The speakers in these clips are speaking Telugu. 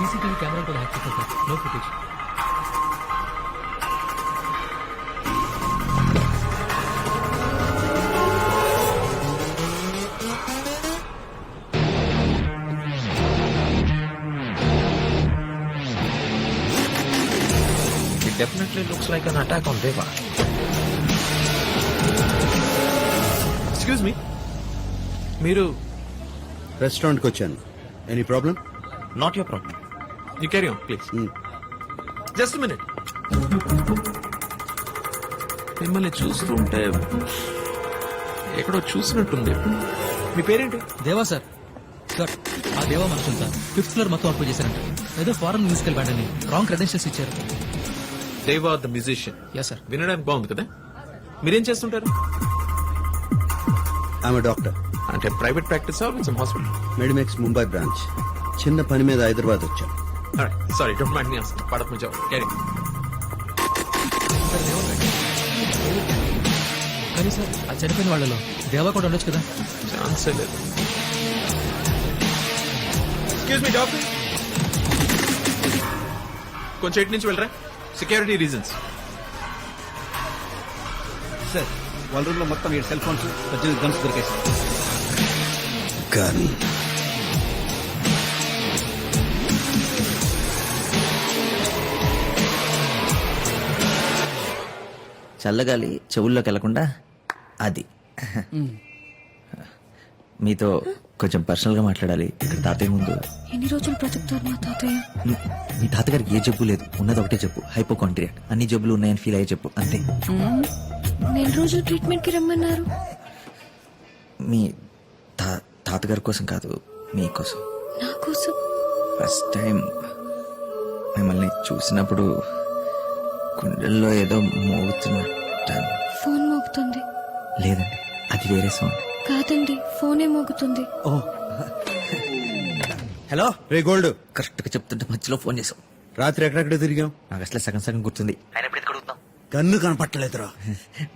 సీసీటీవీ కెమెరా కూడా హ్యాక్ చేశారు sir. No footage It definitely looks like an attack on Deva. Excuse me మీరు రెస్టారెంట్కి వచ్చాను. Any problem not your problem you carry on please just minute మిమ్మల్ని చూస్తుంటే ఎక్కడో చూసినట్టుంది. మీ పేరేంటి? దేవా సార్. సార్ ఆ దేవా మనుషులు సార్. ఫిఫ్త్ ఫ్లోర్ మొత్తం అప్పు చేశారంట. ఏదో ఫారెన్ మ్యూజికల్ బ్యాండ్ అని రాంగ్ క్రెడెన్షియల్స్ ఇచ్చారు. Deva the musician. Yeah sir వినడానికి బాగుంది కదా? మీరేం చేస్తుంటారు? ఆమె డాక్టర్ అంటే private practice or hospital? Medimex Mumbai branch. చిన్న పని మీద హైదరాబాద్ వచ్చాను. Sorry don't mind me ask పడక జాబ్ క్యారీ. కానీ సార్ ఆ చనిపోయిన వాళ్ళలో దేవా కూడా ఉండొచ్చు కదా? ఛాన్సే లేదు. ఎక్స్క్యూజ్ మీ డాక్టర్ కొంచెం ఇటు నుంచి వెళ్ళరా? సెక్యూరిటీ రీజన్స్ సార్ వాళ్ళ రూమ్లో మొత్తం ఏడు సెల్ ఫోన్స్ పద్దెనిమిది గన్స్ దొరికాయి సార్ గన్ చల్లగాలి చెవుల్లోకి వెళ్ళకుండా అది. మీతో కొంచెం పర్సనల్గా మాట్లాడాలి. ఇక్కడ తాతయ్య ముందు. ఎన్ని రోజులు బ్రతుకుతారు తాతయ్య? మీ- తాతగారికి ఏ జబ్బు లేదు. ఉన్నది ఒకటే చెప్పు హైపోకాంట్రియా అన్ని జబ్బులు ఉన్నాయని ఫీల్ అయ్యే చెప్పు అంతే. నెల రోజులు ట్రీట్మెంట్కి రమ్మన్నారు. మీ తాతగారి కోసం కాదు మీకోసం నా కోసం. ఫస్ట్ టైం మిమ్మల్ని చూసినప్పుడు గుండెల్లో ఏదో మోగుతున్నట్టు ఫోన్ మోగుతుంది. లేదండి అది వేరే సౌండ్. కాదండి ఫోనే మోగుతుంది. ఓ. హలో. రే గోల్డ్. కరెక్ట్గా చెప్తుంటే మధ్యలో ఫోన్ చేసావు రాత్రి ఎక్కడెక్కడ తిరిగాం నాకు అసలు సగం సగం గుర్తుంది. ఆయన ఎప్పుడు గన్ను కనపట్టలేదురా.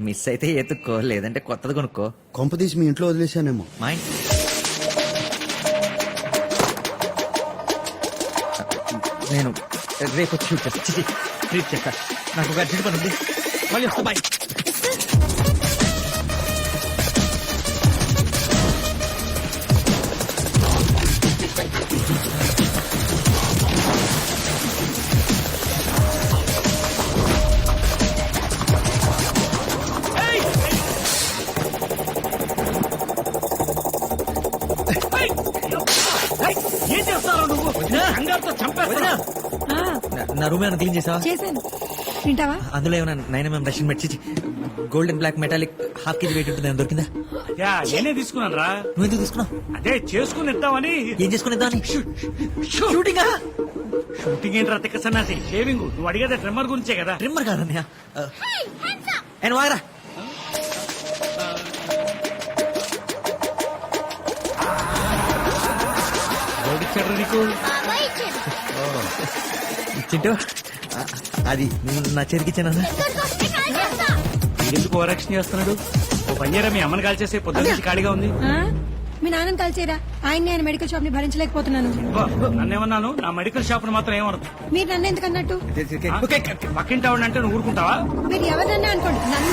మిస్ అయితే ఎత్తుక్కో లేదంటే కొత్తది కొనుక్కో. కొంప తీసి మీ ఇంట్లో వదిలేశానేమో. మా నేను రేపు వచ్చి ట్రీట్ చేస్తా నాకు ఒక అర్జెంట్ పని ఉంది మళ్ళీ వస్తా బాయ్ ఏం చేస్తావు నువ్వు? కంగారుతో చంపేస్తా నా- రూమ్ ఏమైనా క్లీన్ చేసావా చేశాను వింటావా అందులో ఏమైనా nine MM Russian matte gold and black metallic half KG weight ఉంటుంది దొరికిందా యా నేనే తీసుకున్నాను రా నువ్వు ఎందుకు తీసుకున్నావు అదే చేసుకుని ఇద్దామని ఏం చేసుకునేద్దామని షూటింగ్ షూటింగ్ ఏంట్రా తిక్క సన్నాసి షేవింగ్ నువ్వు అడిగేది ట్రిమ్మర్ గురించే కదా ట్రిమ్మర్ కాదన్నయ్య ఆయన వాగరా ఎవడిచ్చాడు నీకు చింటూ అది నా చేతికి ఎందుకు ఓరక్షణ చేస్తున్నాడు? ఓ చేయరా మీ అమ్మని కాల్ చేసే పొద్దున్న నుంచి ఖాళీగా ఉంది. మీ నాన్నని కలిసేరా ఆయన నేను మెడికల్ షాప్ని భరించలేకపోతున్నాను నన్నేమన్నాను? నా మెడికల్ షాప్ మాత్రం ఏమనదు మీరు నన్ను ఎందుకు అన్నట్టు? పక్కింటి ఆవిడ అంటే నువ్వు ఊరుకుంటావా? మీరు ఎవరన్నా అనుకోండి నన్ను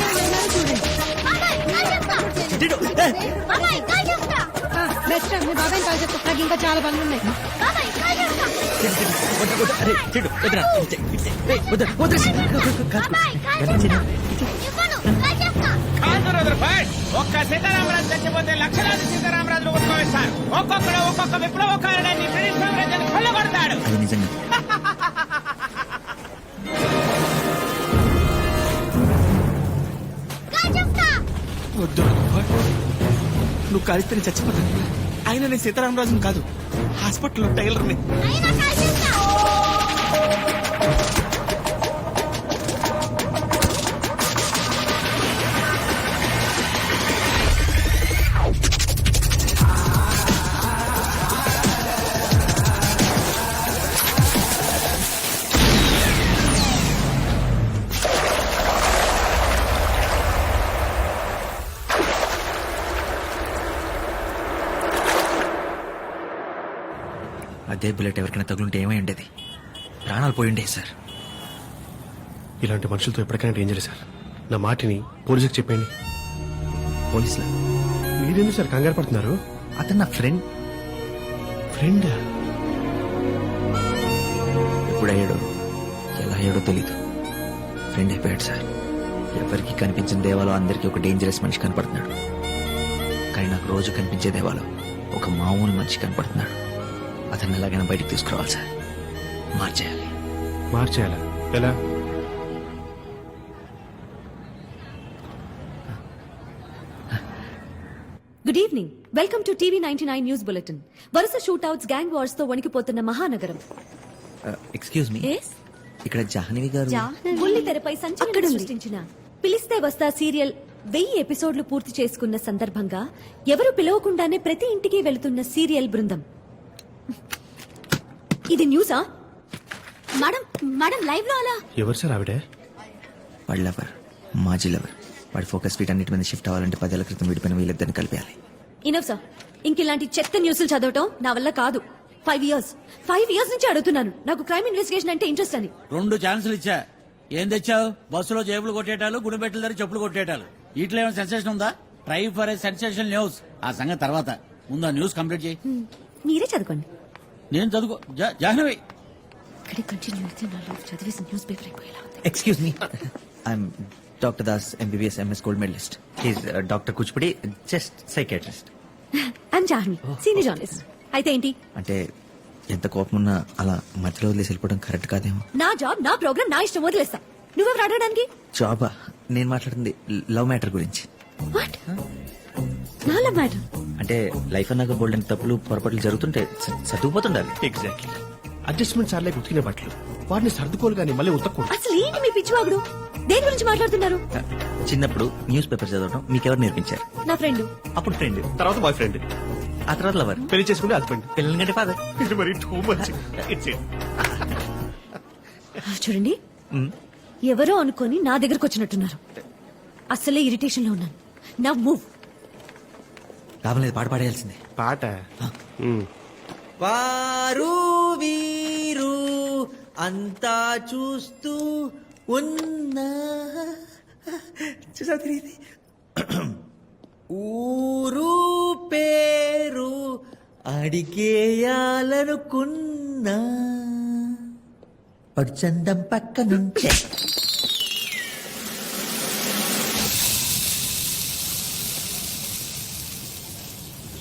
చూడండి. మీ బాబాయ్ కాల్ చెప్తా నాకు ఇంకా చాలా పనులు ఉన్నాయి. ఒక్క సీతారామరాజు చచ్చిపోతే లక్షలాది సీతారామరాజులు ఉద్భవిస్తారు ఒక్కొక్కడు ఒక్కొక్క విప్లవకారుడాన్ని బ్రిటిష్ సామ్రాజ్యాన్ని కొల్లగొడతాడు వద్దు నువ్వు కలిస్తే చచ్చిపోతాను. అయినా నేను సీతారామరాజుని కాదు. హాస్పిటల్లో టైలర్ని. అదే బుల్లెట్ ఎవరికైనా తగులుంటే ఏమై ఉండేది? ప్రాణాలు పోయి ఉండేవి సార్. ఇలాంటి మనుషులతో ఎప్పటికైనా డేంజర్ సార్. నా మాటిని పోలీసుకి చెప్పండి పోలీసులు? మీరెందుకు సార్ కంగారు పడుతున్నారు? అతను నా ఫ్రెండ్ ఫ్రెండ్ ఎప్పుడు అయ్యాడో ఎలా అయ్యాడో తెలీదు. ఫ్రెండ్ అయిపోయాడు సార్. ఎవరికి కనిపించిన దేవాలో అందరికీ ఒక డేంజరస్ మనిషి కనపడుతున్నాడు. కానీ నాకు రోజు కనిపించే దేవాలో ఒక మామూలు మనిషి కనపడుతున్నాడు. అతన్ని ఎలాగైనా బయటికి తీసుకురావాలి సార్. మార్చేయాలి. మార్చేయాలా? ఎలా? Good evening welcome to TV ninety nine news bulletin వరుస షూట్అవుట్స్ గ్యాంగ్ వార్స్తో వణికిపోతున్న మహానగరం. Excuse me Yes? ఇక్కడ జాహ్నవి గారు బుల్లి తెరపై సంచలనం సృష్టించిన పిలిస్తే వస్తా సీరియల్ వెయ్యి ఎపిసోడ్లు పూర్తి చేసుకున్న సందర్భంగా ఎవరు పిలవకుండానే ప్రతి ఇంటికి వెళుతున్న సీరియల్ బృందం. ఇది న్యూసా? మేడం మేడం లైవ్లో అలా? ఎవరు సార్ ఆవిడ? వాడి లవర్ మాజీ లవర్. వాడి ఫోకస్ వీటన్నిటి మీద షిఫ్ట్ అవ్వాలంటే పదేళ్ళ క్రితం విడిపోయిన వీళ్ళిద్దరిని కలిపేయాలి. ఇనఫ్ సార్ ఇంక ఇలాంటి చెత్త న్యూస్లు చదవటం నా వల్ల కాదు. ఫైవ్ ఇయర్స్ ఫైవ్ ఇయర్స్ నుంచి అడుగుతున్నాను. నాకు క్రైమ్ ఇన్వెస్టిగేషన్ అంటే ఇంట్రెస్ట్ అని. రెండు ఛాన్సులు ఇచ్చా. ఏం తెచ్చావు? బస్సులో జేబులు కొట్టేటాలు గుడిబెట్టల దగ్గర చెప్పులు కొట్టేటాలు. వీటిలో ఏమైనా సెన్సేషన్ ఉందా? Try for a sensation news ఆ సంగతి తర్వాత. ముందు ఆ న్యూస్ కంప్లీట్ చేయి. మీరే చదవండి నేను చదువుకో జా- జాహ్నవి. ఇక్కడే కంటిన్యూ అయితే నాలో చదివేసి న్యూస్ పేపర్ అయిపోయేలా ఉంది. Excuse me I'm doctor Das MBBS MS gold medalist he's doctor Kuchipudi just psychiatrist I'm Jahnavi senior journalist అయితే ఏంటి? అంటే ఎంత కోపం ఉన్నా అలా మధ్యలో వదిలేసి వెళ్ళిపోవడం కరెక్ట్ కాదేమో. నా జాబ్ నా ప్రోగ్రామ్ నా ఇష్టం వదిలేస్తా. నువ్వెవరు అడగడానికి జాబా? నేను మాట్లాడింది లవ్ మ్యాటర్ గురించి. వాట్ నాల మ్యాటర్ అంటే లైఫ్ అన్నాక బోల్డ్ అని తప్పులు పొరపాట్లు జరుగుతుంటే సర్దుకుపోతుండాలి. ఎగ్జాక్ట్లీ అడ్జస్ట్మెంట్ సార్లే ఉతికిన బట్టలు. వాటిని సర్దుకోలు కానీ మళ్ళీ ఉతకూడదు అసలు ఏంటి మీ పిచ్చివాగుడు? దేని గురించి మాట్లాడుతున్నారు? చిన్నప్పుడు న్యూస్ పేపర్ చదవడం మీకెవరు నేర్పించారు? నా ఫ్రెండ్. అప్పుడు ఫ్రెండ్ తర్వాత బాయ్ ఫ్రెండ్ ఆ తర్వాత లవర్ పెళ్ళి చేసుకుంటే హస్బెండ్ పిల్లల కంటే ఫాదర్ ఇది మరి టూ మచ్ ఇట్స్ చూడండి. ఎవరో అనుకొని నా దగ్గరకు వచ్చినట్టున్నారు. అసలే ఇరిటేషన్లో ఉన్నాను. నా మూవ్ లాభం లేదు పాట పాడేయాల్సిందే. పాట. వారు వీరు అంతా చూస్తూ ఉన్నా చూసా తిరిగింది ఊరు పేరు అడిగేయాలనుకున్నా. పడుచందం పక్క నుంచే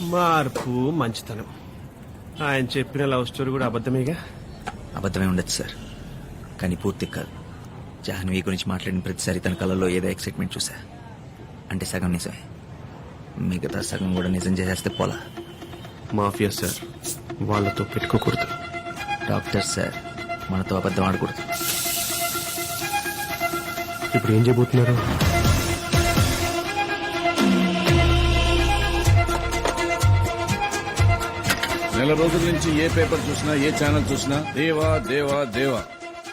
మార్పు మంచితనం. ఆయన చెప్పిన లవ్ స్టోరీ కూడా అబద్ధమేగా? అబద్ధమే ఉండొచ్చు సార్. కానీ పూర్తి కాదు. జాహ్నవి గురించి మాట్లాడిన ప్రతిసారి తన కళ్ళలో ఏదో ఎక్సైట్మెంట్ చూసా అంటే సగం నిజమే. మిగతా సగం కూడా నిజం చేసేస్తే పోలా. Mafia sir. వాళ్ళతో పెట్టుకోకూడదు. Doctor sir. మనతో అబద్ధం ఆడకూడదు. ఇప్పుడు ఏం చేయబోతున్నారు? నెల రోజుల నుంచి ఏ పేపర్ చూసినా ఏ ఛానల్ చూసినా దేవా దేవా దేవా.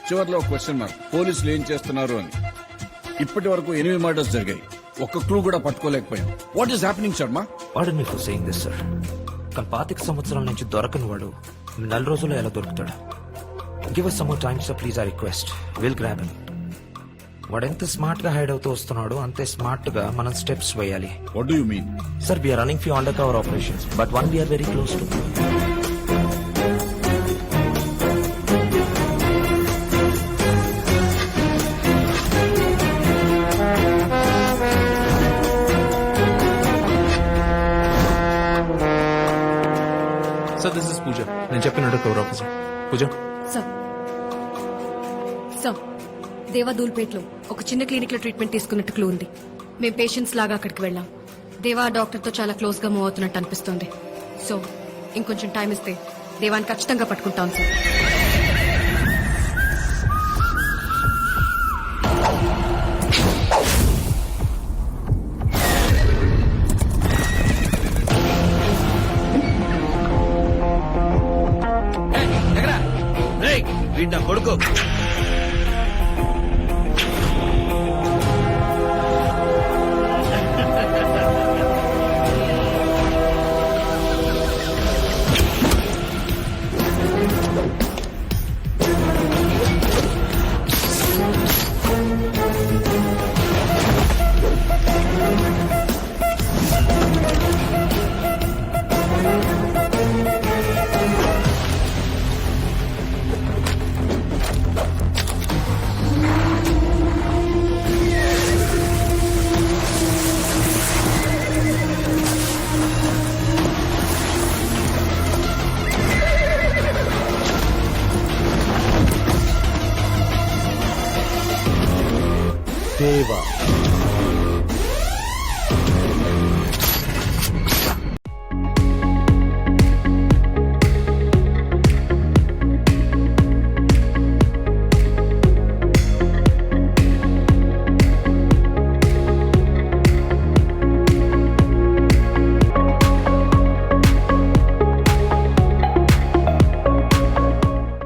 చివర్లో క్వశ్చన్ మార్క్ పోలీసులు ఏం చేస్తున్నారు అని. ఇప్పటి వరకు ఎనిమిది మర్డర్స్ జరిగాయి. ఒక్క క్లూ కూడా పట్టుకోలేకపోయాం. What is happening Sharma pardon me for saying this sir కానీ పాతిక సంవత్సరాల నుంచి దొరకని వాడు నెల రోజుల్లో ఎలా దొరుకుతాడు? Give us some time sir please ఆ రిక్వెస్ట్ విల్ గ్రాబ్ హిమ్ వాడు ఎంత స్మార్ట్గా హైడ్ అవుతూ వస్తున్నాడో అంతే స్మార్ట్గా మనం స్టెప్స్ వేయాలి. What do you mean sir we're running few under cover operations but one we're very close to sir this is Pooja నేను చెప్పినట్టు cover officer Pooja sir sir దేవాదూల్పేట్లో ఒక చిన్న క్లినిక్లో ట్రీట్మెంట్ తీసుకున్నట్టు క్లూ ఉంది. మేము పేషెంట్స్ లాగా అక్కడికి వెళ్ళాం. దేవా డాక్టర్తో చాలా క్లోజ్గా మూవ్ అవుతున్నట్టు అనిపిస్తుంది. సో ఇంకొంచెం టైం ఇస్తే దేవాన్ని ఖచ్చితంగా పట్టుకుంటాం సార్.